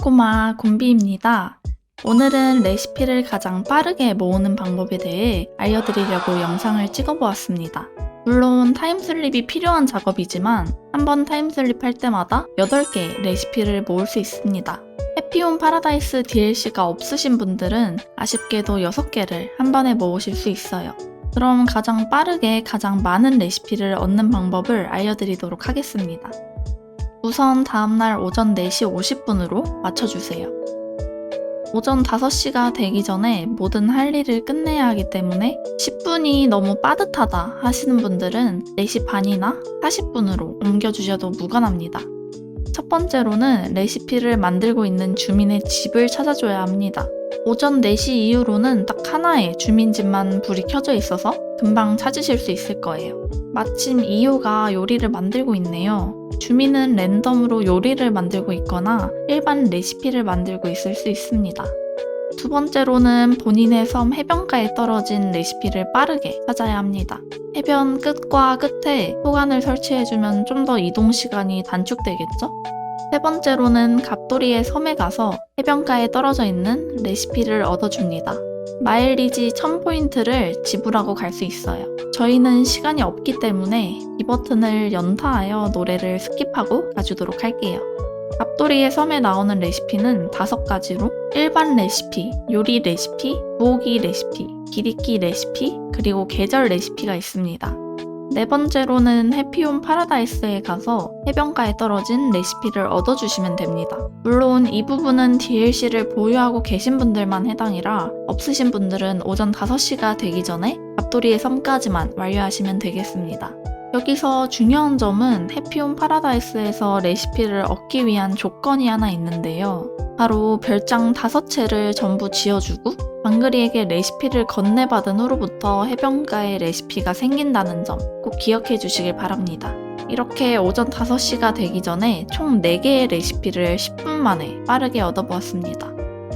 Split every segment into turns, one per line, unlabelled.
꼬마꼬마 곰비입니다. 오늘은 레시피를 가장 빠르게 모으는 방법에 대해 알려드리려고 영상을 찍어보았습니다. 물론 타임슬립이 필요한 작업이지만 한번 타임슬립 할 때마다 8개 레시피를 모을 수 있습니다. 해피온 파라다이스 DLC가 없으신 분들은 아쉽게도 6개를 한 번에 모으실 수 있어요. 그럼 가장 빠르게 가장 많은 레시피를 얻는 방법을 알려드리도록 하겠습니다. 우선 다음날 오전 4시 50분으로 맞춰주세요. 오전 5시가 되기 전에 모든 할 일을 끝내야 하기 때문에 10분이 너무 빠듯하다 하시는 분들은 4시 반이나 40분으로 옮겨주셔도 무관합니다. 첫 번째로는 레시피를 만들고 있는 주민의 집을 찾아줘야 합니다. 오전 4시 이후로는 딱 하나의 주민 집만 불이 켜져 있어서 금방 찾으실 수 있을 거예요. 마침 이유가 요리를 만들고 있네요. 주민은 랜덤으로 요리를 만들고 있거나 일반 레시피를 만들고 있을 수 있습니다. 두 번째로는 본인의 섬 해변가에 떨어진 레시피를 빠르게 찾아야 합니다. 해변 끝과 끝에 호간을 설치해주면 좀 더 이동 시간이 단축되겠죠? 세 번째로는 갑돌이의 섬에 가서 해변가에 떨어져 있는 레시피를 얻어줍니다. 마일리지 1000포인트를 지불하고 갈 수 있어요. 저희는 시간이 없기 때문에 이 버튼을 연타하여 노래를 스킵하고 가주도록 할게요. 갑돌이의 섬에 나오는 레시피는 다섯 가지로 일반 레시피, 요리 레시피, 부엌이 레시피, 기리기 레시피, 그리고 계절 레시피가 있습니다. 네 번째로는 해피온 파라다이스에 가서 해변가에 떨어진 레시피를 얻어주시면 됩니다. 물론 이 부분은 DLC를 보유하고 계신 분들만 해당이라 없으신 분들은 오전 5시가 되기 전에 갑돌이의 섬까지만 완료하시면 되겠습니다. 여기서 중요한 점은 해피온 파라다이스에서 레시피를 얻기 위한 조건이 하나 있는데요. 바로 별장 5채를 전부 지어주고 방글이에게 레시피를 건네받은 후로부터 해변가에 레시피가 생긴다는 점 꼭 기억해 주시길 바랍니다. 이렇게 오전 5시가 되기 전에 총 4개의 레시피를 10분 만에 빠르게 얻어보았습니다.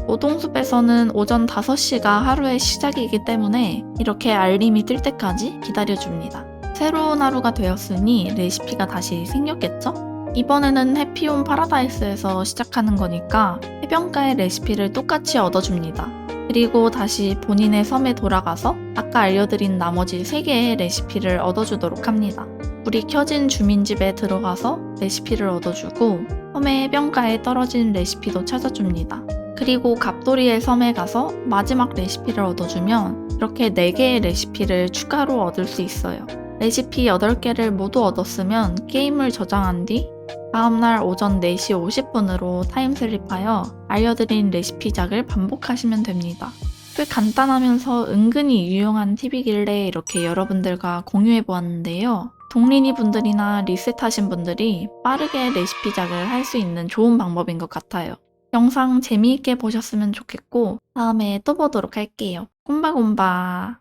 오동숲에서는 오전 5시가 하루의 시작이기 때문에 이렇게 알림이 뜰 때까지 기다려줍니다. 새로운 하루가 되었으니 레시피가 다시 생겼겠죠? 이번에는 해피온 파라다이스에서 시작하는 거니까 해변가의 레시피를 똑같이 얻어줍니다. 그리고 다시 본인의 섬에 돌아가서 아까 알려드린 나머지 3개의 레시피를 얻어주도록 합니다. 불이 켜진 주민집에 들어가서 레시피를 얻어주고 섬의 해변가에 떨어진 레시피도 찾아줍니다. 그리고 갑돌이의 섬에 가서 마지막 레시피를 얻어주면 이렇게 4개의 레시피를 추가로 얻을 수 있어요. 레시피 8개를 모두 얻었으면 게임을 저장한 뒤 다음날 오전 4시 50분으로 타임슬립하여 알려드린 레시피작을 반복하시면 됩니다. 꽤 간단하면서 은근히 유용한 팁이길래 이렇게 여러분들과 공유해 보았는데요. 동린이 분들이나 리셋하신 분들이 빠르게 레시피작을 할 수 있는 좋은 방법인 것 같아요. 영상 재미있게 보셨으면 좋겠고 다음에 또 보도록 할게요. 꼼바꼼바